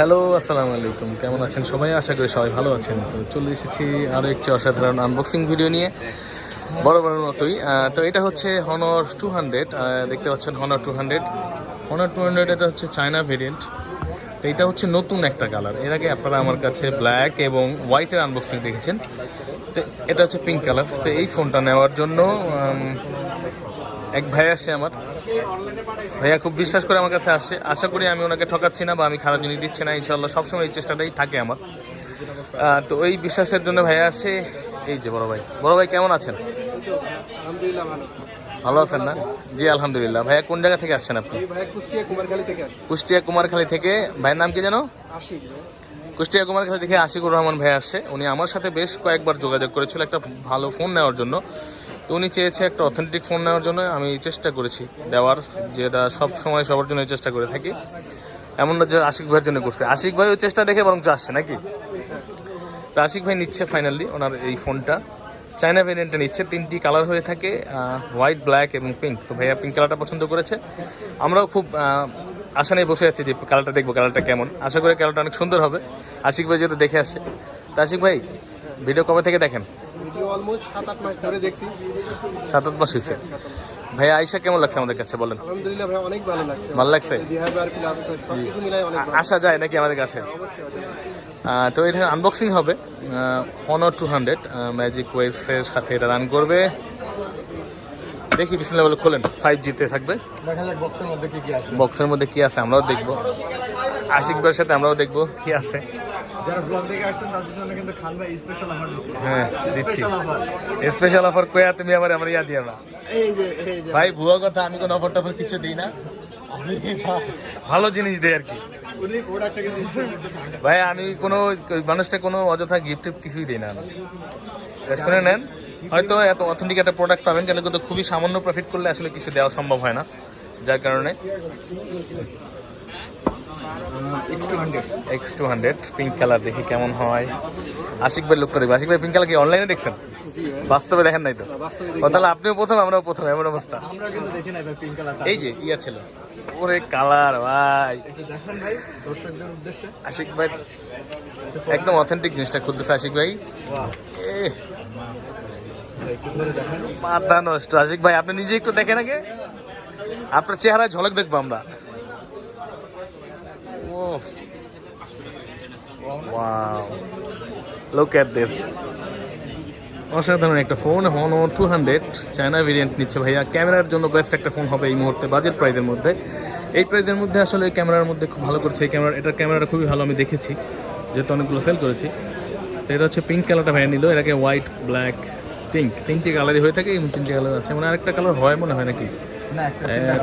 Hello, আসসালামু আলাইকুম। কেমন আছেন সবাই? আশা করি সবাই ভালো আছেন। তো চলে এসেছি আরও একটি অসাধারণ আনবক্সিং ভিডিও নিয়ে। বড় বড় মতোই। তো এটা হচ্ছে হনর টু হান্ড্রেড দেখতে পাচ্ছেন Honor two hundred Honor two hundred এটা হচ্ছে চায়না ভেরিয়েন্ট তো এটা হচ্ছে নতুন একটা কালারের আগে আপনারা আমার কাছে ব্ল্যাক এবং হোয়াইটের আনবক্সিং দেখেছেন। তো এটা হচ্ছে পিঙ্ক কালার তো এই ফোনটা নেওয়ার জন্য এক ভাই আসে আমার। ভাইয়া খুব বিশ্বাস করে আমার কাছে আসছে আশা করি আমি ওনাকে ঠকাচ্ছি না বা আমি খারাপ জিনিস দিচ্ছি না ইনশাল্লাহ সবসময় এই চেষ্টাটাই থাকে আমার। তো ওই বিশ্বাসের জন্য ভাইয়া আসে এই যে বড় ভাই। বড় ভাই, কেমন আছেন? ভালো আছেন না? জি, আলহামদুলিল্লাহ। ভাইয়া কোন জায়গা থেকে আসছেন আপনি? কুষ্টিয়া কুমারখালী থেকে। ভাইয়ের নাম কি জানো কুষ্টিয়া কুমারখালী থেকে আশিকুর রহমান ভাই আসছে উনি আমার সাথে বেশ কয়েকবার যোগাযোগ করেছিল একটা ভালো ফোন নেওয়ার জন্য। উনি চেয়েছে একটা অথেন্টিক ফোন নেওয়ার জন্য। আমি চেষ্টা করেছি দেওয়ার, যেটা সব সময় সবার জন্য চেষ্টা করে থাকি। এমন না যে আশিক ভাইয়ের জন্য করছে। আশিক ভাই ওই চেষ্টা দেখে বরং আসছে নাকি? তো আশিক ভাই নিচ্ছে ফাইনালি ওনার এই ফোনটা চায়না ভেরিয়েন্টটা নিচ্ছে। তিনটি কালার হয়ে থাকে হোয়াইট ব্ল্যাক এবং পিঙ্ক তো ভাইয়া পিঙ্ক কালারটা পছন্দ করেছে। আমরাও খুব আশা নিয়ে বসে আছি যে কালারটা দেখব কালারটা কেমন। আশা করি কালারটা অনেক সুন্দর হবে। আশিক ভাই যেহেতু দেখে আসছে। তো আশিক ভাই ভিডিও কবে থেকে দেখেন? অলমোস্ট সাত আট মাস ধরে দেখছি। সাত আট মাস হয়েছে। ভাইয়া আইসা কেমন লাগছে আমাদের কাছে বলেন? আলহামদুলিল্লাহ ভাই অনেক ভালো লাগছে। ভালো লাগছে? বিহেভিয়ার প্লাস সব মিলাই অনেক আসা যায় নাকি আমাদের কাছে? তো এটা আনবক্সিং হবে। অনার টু হান্ড্রেড ম্যাজিক ওয়েভসের সাথে এটা রান করবে। দেখি বিসমিল্লাহ বলে খোলেন। ফাইভ জিতে থাকবে। বক্সের মধ্যে কি কি আছে? বক্সের মধ্যে কি আছে আমরাও দেখব। আশিক ভাইয়ের সাথে আমরাও দেখব কি আছে। যারা ব্লগ দেখে আসছেন তাদের জন্য কিন্তু খান ভাই স্পেশাল অফার হ্যাঁ দিচ্ছি। স্পেশাল অফার কয়া তুমি আমার আমার ইয়া দিও না। এই যে ভাই ভুয়া কথা আমি কোনো অফার টফার কিছু দিই না। আমি ভালো জিনিস দিই আর কি। ভাই আমি কোনো মানুষটা কোনো অযথা গিফট কিছুই দিই না। শুনে নেন হয়তো এত অথেন্টিক একটা প্রোডাক্ট পাবেন তাহলে কিন্তু খুবই সামান্য প্রফিট করলে আসলে কিছু দেওয়া সম্ভব হয় না যার কারণে। X two hundred pink colour দেখি কেমন হয়। আশিক ভাই লুকটা দেখবে আশিক ভাই পিঙ্ক কালার কি অনলাইনে দেখছেন? বাস্তবে দেখেন নাই তো? তাহলে আপনিও প্রথম আমরাও প্রথম এমন অবস্থা। এই যে ইয়া ছিল। ওরে কালার ভাই। আশিক ভাই একদম অথেন্টিক জিনিসটা খুলতেছে আশিক ভাই। মাথা নষ্ট। আশিক ভাই আপনি নিজে একটু দেখেন আগে। আপনার চেহারায় ঝলক দেখব আমরা। ওয়াও লুক এট দিস অসাধারণ একটা ফোন হনো টু হান্ড্রেড চায়না ভেরিয়েন্ট নিচ্ছে ভাইয়া। ক্যামেরার জন্য বেস্ট একটা ফোন হবে এই মুহূর্তে বাজেট প্রাইজের মধ্যে। এই প্রাইজের মধ্যে আসলে এই ক্যামেরার মধ্যে খুব ভালো করছে। এই ক্যামেরা এটার ক্যামেরাটা খুবই ভালো আমি দেখেছি যেহেতু অনেকগুলো সেল করেছি। তো এটা হচ্ছে পিঙ্ক কালারটা ভাইয়া নিল এটাকে হোয়াইট ব্ল্যাক পিঙ্ক তিনটি কালারই হয়ে থাকে এবং তিনটি কালার আছে। মানে আরেকটা কালার হয় মনে হয় নাকি? না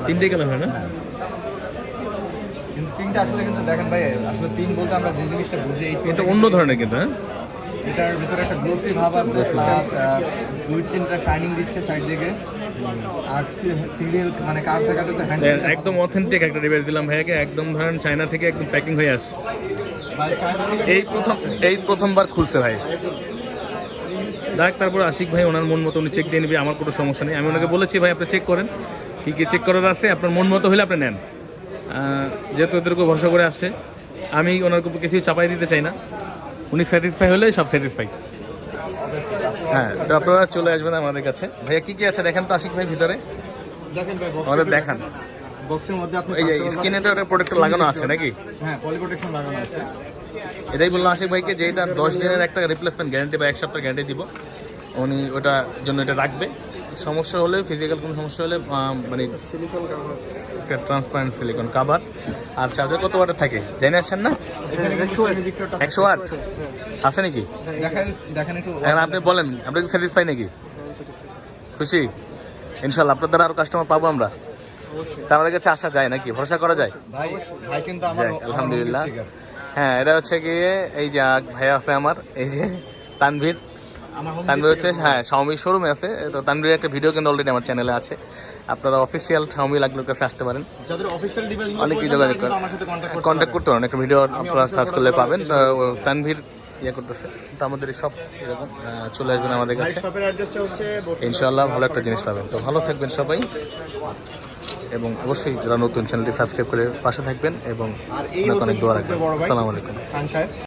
তিনটে কালার হয় না? কিন্তু পিঙ্কটা আসলে কিন্তু দেখেন ভাই আসলে পিঙ্ক বলতে আমরা যে জিনিসটা বুঝি এই এটা অন্য ধরনের কিন্তু হ্যাঁ? এটার ভিতরে একটা গ্লোসি ভাব আছে প্লাস দুই তিনটা শাইনিং দিচ্ছে সাইড দিকে আর মানে কার জায়গাতে তো হ্যান্ড একদম অথেন্টিক একটা ডিভাইস দিলাম ভাইয়াকে একদম ধরেন চায়না থেকে একদম প্যাকিং হয়ে আসছে। এই প্রথম এই প্রথমবার খুলছে ভাই। দেখ তারপর আশিক ভাই ওনার মন মতো উনি চেক দিয়ে নিবে আমার কোনো সমস্যা নেই। আমি ওনাকে বলেছি ভাই আপনি চেক করেন। কী কী চেক করার আছে আপনার মন মতো হলে আপনি নেন। আহ, যেহেতু এদেরকে ভরসা করে আসছে আমি ওনার উপর কিছু চাপাই দিতে চাই না। উনি স্যাটিসফাই হলে সব স্যাটিসফাই হ্যাঁ তো আপনারা চলে আসবেন আমাদের কাছে। ভাইয়া কি কি আছে? দেখেন তো আশিক ভাই ভিতরে। দেখেন ভাই আমাদের দেখান। বক্সের মধ্যে আপনি এই যে তো একটা প্রোডাক্ট লাগানো আছে নাকি? হ্যাঁ পলি প্রোটেকশন লাগানো আছে। এটাই বললাম আশিক ভাইকে যে এটা দশ দিনের একটা রিপ্লেসমেন্ট গ্যারান্টি বা এক সপ্তাহ গ্যারান্টি দিব। উনি ওটার জন্য এটা রাখবে। সমস্যা হলে ফিজিক্যাল কোনো সমস্যা হলে মানে silicon cover transparent silicon cover আর চার্জার কত ওয়াটের থাকে? জেনে আসছেন না? একশো মিলিমিটারটা ওয়াট আছে নাকি? দেখেন দেখেন একটু এখন আপনি বলেন আপনি কি স্যাটিসফাই নাকি? খুশি? ইনশাল্লাহ আপনার দ্বারা আরও কাস্টমার পাবো আমরা। তা আমাদের কাছে আসা যায় নাকি? ভরসা করা যায়? আলহামদুলিল্লাহ। হ্যাঁ এটা হচ্ছে গিয়ে এই যে ভাইয়া আছে আমার এই যে তানভীর। তানভীর হচ্ছে হ্যাঁ শাওমি শোরুমে আছে। তো তানভীর একটা ভিডিও কিন্তু অলরেডি আমার চ্যানেলে আছে। আপনারা অফিসিয়াল শাওমি লাগলোর কাছে আসতে পারেন। যাদের অফিসিয়াল ডিভাইস অনেকেই যোগাযোগ করে আমার সাথে কন্ট্যাক্ট করতে পারেন। একটা ভিডিও আপনারা সার্চ করলে পাবেন। তো তানভীর ইয়ে করতেছে। তো আমাদের এই সব এরকম চলে আসবেন আমাদের কাছে। ইনশাল্লাহ ভালো একটা জিনিস পাবেন। তো ভালো থাকবেন সবাই। এবং অবশ্যই যারা নতুন চ্যানেলটি সাবস্ক্রাইব করে পাশে থাকবেন এবং অনেক অনেক দোয়া রাখবেন। আসসালামু আলাইকুম। খান সাহেব।